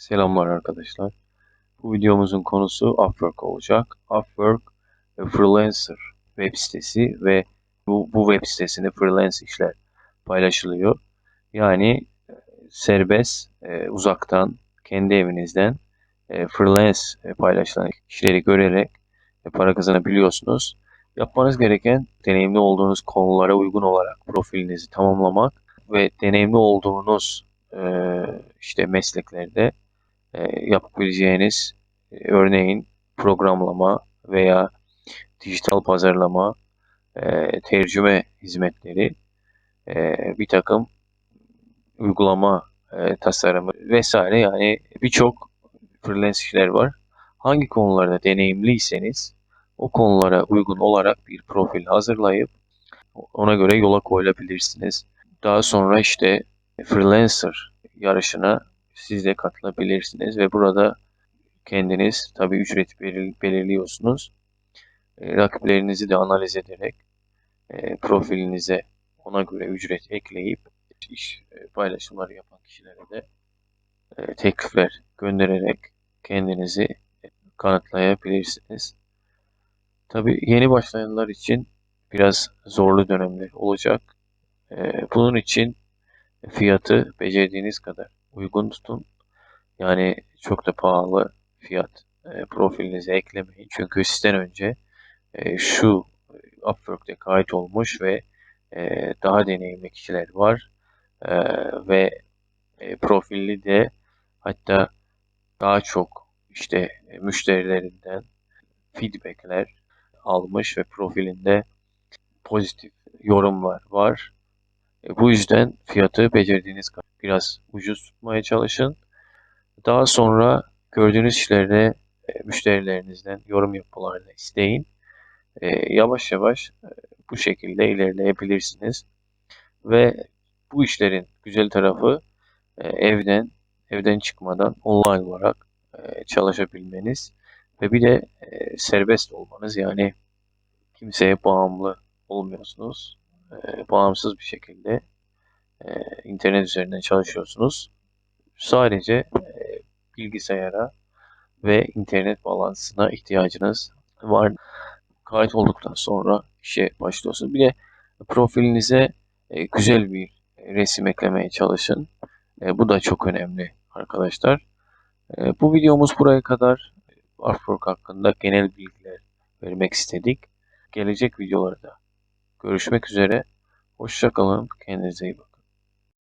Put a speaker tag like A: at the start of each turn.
A: Selamlar arkadaşlar. Bu videomuzun konusu Upwork olacak. Upwork e, freelancer web sitesi ve bu, bu web sitesinde freelance işler paylaşılıyor. Yani e, serbest, e, uzaktan, kendi evinizden freelance paylaşılan işleri görerek para kazanabiliyorsunuz. Yapmanız gereken deneyimli olduğunuz konulara uygun olarak profilinizi tamamlamak ve deneyimli olduğunuz işte mesleklerde yapabileceğiniz e, örneğin programlama veya dijital pazarlama, e, tercüme hizmetleri, e, bir takım uygulama e, tasarımı vesaire yani birçok freelance işler var. Hangi konularda deneyimliyseniz o konulara uygun olarak bir profil hazırlayıp ona göre yola koyulabilirsiniz. Daha sonra işte freelancer yarışına siz de katılabilirsiniz ve burada kendiniz tabi ücret belir belirliyorsunuz. E, rakiplerinizi de analiz ederek e, profilinize ona göre ücret ekleyip iş e, paylaşımları yapan kişilere de teklifler göndererek kendinizi kanıtlayabilirsiniz. Tabi yeni başlayanlar için biraz zorlu dönemler olacak. Bunun için fiyatı becerdiğiniz kadar uygun tutun. Yani çok da pahalı fiyat e, profilinize eklemeyin. Çünkü sizden önce e, şu Upwork'te kayıt olmuş ve e, daha deneyimli kişiler var. E, ve e, profilli de hatta daha çok işte e, müşterilerinden feedbackler almış ve profilinde pozitif yorumlar var. E, bu yüzden fiyatı becerdiğiniz kadar biraz ucuz tutmaya çalışın. Daha sonra gördüğünüz işlere e, müşterilerinizden yorum yapmalarını isteyin. E, yavaş yavaş e, bu şekilde ilerleyebilirsiniz. Ve bu işlerin güzel tarafı evden evden çıkmadan online olarak çalışabilmeniz ve bir de serbest olmanız yani kimseye bağımlı olmuyorsunuz. Bağımsız bir şekilde e, internet üzerinden çalışıyorsunuz. Sadece e, bilgisayara ve internet bağlantısına ihtiyacınız var. Kayıt olduktan sonra işe başlıyorsunuz. Bir de profilinize e, güzel bir resim eklemeye çalışın. E, bu da çok önemli arkadaşlar. Bu videomuz buraya kadar. Artwork hakkında genel bilgiler vermek istedik. Gelecek videolarda görüşmek üzere. Hoşçakalın. Kendinize iyi bakın.